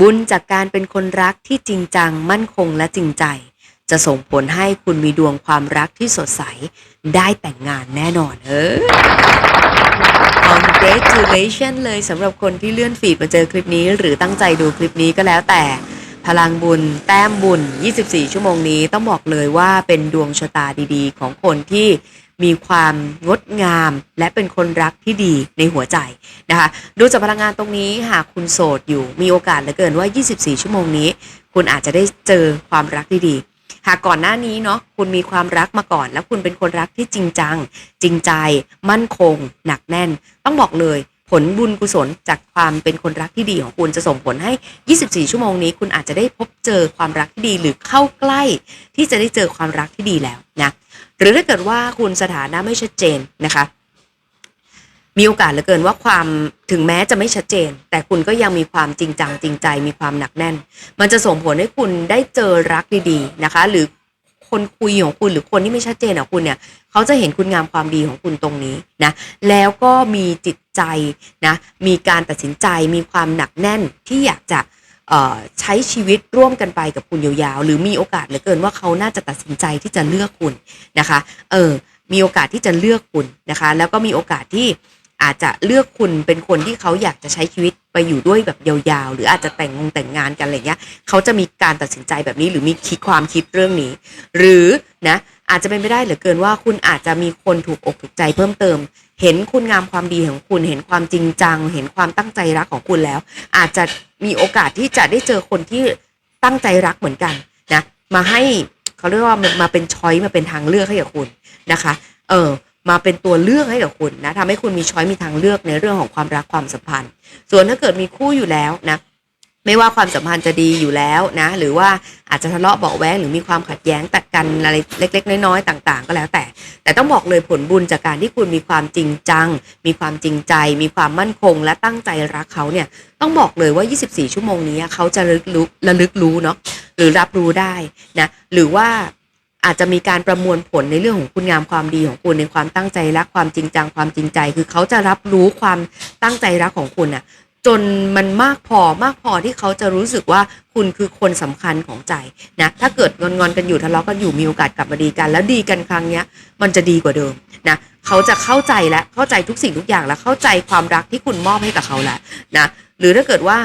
บุญจากการเป็นคนรักที่จริงจัง มั่นคงและจริงใจ จะส่งผลให้คุณมีดวงความรักที่สดใส ได้แต่งงานแน่นอนเออ congratulation เลยสำหรับคนที่เลื่อนฟีดมาเจอคลิปนี้ หรือตั้งใจดูคลิปนี้ก็แล้วแต่พลังบุญ แต้มบุญ 24 ชั่วโมงนี้ต้องบอกเลยว่าเป็นดวงชะตาดีๆ ของคนที่ มีความงดงาม และเป็นคนรักที่ดีในหัวใจนะคะดูจากพลังงานตรงนี้หากคุณโสดอยู่มีโอกาสเหลือเกินว่า 24 ชั่วโมงนี้ คุณอาจจะได้เจอความรักดีๆหากก่อนหน้านี้เนาะคุณมีความรักมาก่อน แล้วคุณเป็นคนรักที่จริงจัง จริงใจ มั่นคง หนักแน่น ต้องบอกเลยผลบุญกุศลจากความเป็นคนรักที่ดีของคุณจะส่งผลให้ 24 ชั่วโมงนี้ คุณอาจจะได้พบเจอความรักที่ดีหรือเข้าใกล้ ที่จะได้เจอความรักที่ดีแล้วนะ หรือถ้าเกิดว่าคุณสถานะไม่ชัดเจนนะคะ มีโอกาสเหลือเกินว่าความถึงแม้จะไม่ชัดเจน แต่คุณก็ยังมีความจริงจังจริงใจมีความหนักแน่น มันจะส่งผลให้คุณได้เจอรักดีๆนะคะ หรือคนคุยของคุณหรือคนที่ไม่ชัดเจนของคุณเนี่ยเขาจะเห็นคุณงามความดีของคุณตรงนี้นะแล้วก็มีจิตใจนะมีการตัดสินใจมีความหนักแน่นที่อยากจะ ใช้ชีวิตร่วมกันไปกับคุณยาวๆ หรือมีโอกาสเหลือเกินว่าเขาน่าจะตัดสินใจที่จะเลือกคุณนะคะ เออ มีโอกาสที่จะเลือกคุณนะคะ แล้วก็มีโอกาสที่อาจจะเลือกคุณเป็นคนที่เขาอยากจะใช้ชีวิตไปอยู่ด้วยแบบยาวๆ หรืออาจจะแต่งงงแต่งงานกันอะไรเงี้ย เขาจะมีการตัดสินใจแบบนี้หรือมีคิดความคิดเรื่องนี้ หรือนะอาจจะเป็นไปได้เหลือเกินว่าคุณอาจจะมีคนถูกอกถูกใจเพิ่มเติม เห็นคุณงามความดีของคุณ เห็นความจริงจัง เห็นความตั้งใจรักของคุณแล้ว อาจจะมีโอกาสที่จะได้เจอคนที่ตั้งใจรักเหมือนกันนะมาให้เขาเรียกว่ามาเป็นช้อยมาเป็นทางเลือกให้กับคุณนะคะ เออมาเป็นตัวเลือกให้กับคุณนะทำให้คุณมีช้อยมีทางเลือกในเรื่องของความรักความสัมพันธ์ ส่วนถ้าเกิดมีคู่อยู่แล้วนะ ไม่ว่าความสัมพันธ์จะดีอยู่แล้วนะ หรือว่าอาจจะทะเลาะเบาะแว้งหรือมีความขัดแย้งตัดกันอะไรเล็ก ๆ น้อยๆต่าง ๆ ก็แล้วแต่ แต่ต้องบอกเลยผลบุญจากการที่คุณมีความจริงจัง มีความจริงใจ มีความมั่นคง และตั้งใจรักเขาเนี่ยต้องบอกเลยว่า 24 ชั่วโมงนี้เขาจะระลึกรู้ระลึกรู้เนาะหรือรับรู้ได้นะหรือว่าอาจจะมีการประมวลผลในเรื่องของคุณงามความดีของคุณในความตั้งใจรักความจริงจังความจริงใจ คือเขาจะรับรู้ความตั้งใจรักของคุณอะ จนมันมากพอมากพอที่เขาจะรู้สึกว่าคุณคือคนสำคัญของใจนะถ้าเกิดงอนๆกันอยู่ทะเลาะกันอยู่มีโอกาสกลับมาดีกัน แล้วดีกันครั้งเนี้ยมันจะดีกว่าเดิมนะเขาจะเข้าใจและเข้าใจทุกสิ่งทุกอย่างและเข้าใจความรักที่คุณมอบให้กับเขาแล้วนะหรือถ้าเกิดว่า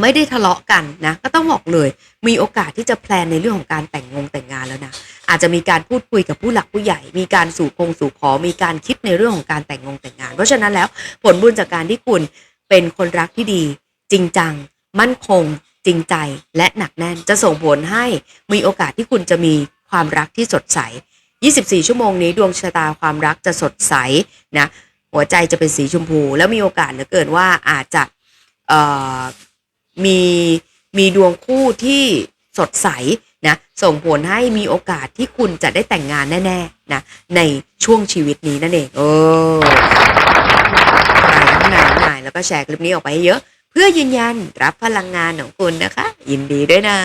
ไม่ได้ทะเลาะกันนะก็ต้องบอกเลย มีโอกาสที่จะแพลนในเรื่องของการแต่งงงแต่งงานแล้วนะอาจจะมีการพูดคุยกับผู้หลักผู้ใหญ่ มีการสู่คงสู่ขอมีการคิดในเรื่องของการแต่งงงแต่งงาน เพราะฉะนั้นแล้วผลบุญจากการที่คุณ เป็นคนรักที่ดี จริงจัง มั่นคง จริงใจและหนักแน่นจะส่งผลให้มีโอกาสที่คุณจะมีความรักที่สดใส 24 ชั่วโมงนี้ดวงชะตาความรักจะสดใสนะหัวใจจะเป็นสีชมพู แล้วมีโอกาสเหลือเกินว่าอาจจะมีมีดวงคู่ที่สดใสนะส่งผลให้มีโอกาสที่คุณจะได้แต่งงานแน่ๆนะในช่วงชีวิตนี้นั่นเอง เออ นายทั้งนายแล้วก็แชร์คลิปนี้ออกไปเยอะ เพื่อยืนยันรับพลังงานของคุณนะคะ ยินดีด้วยนะ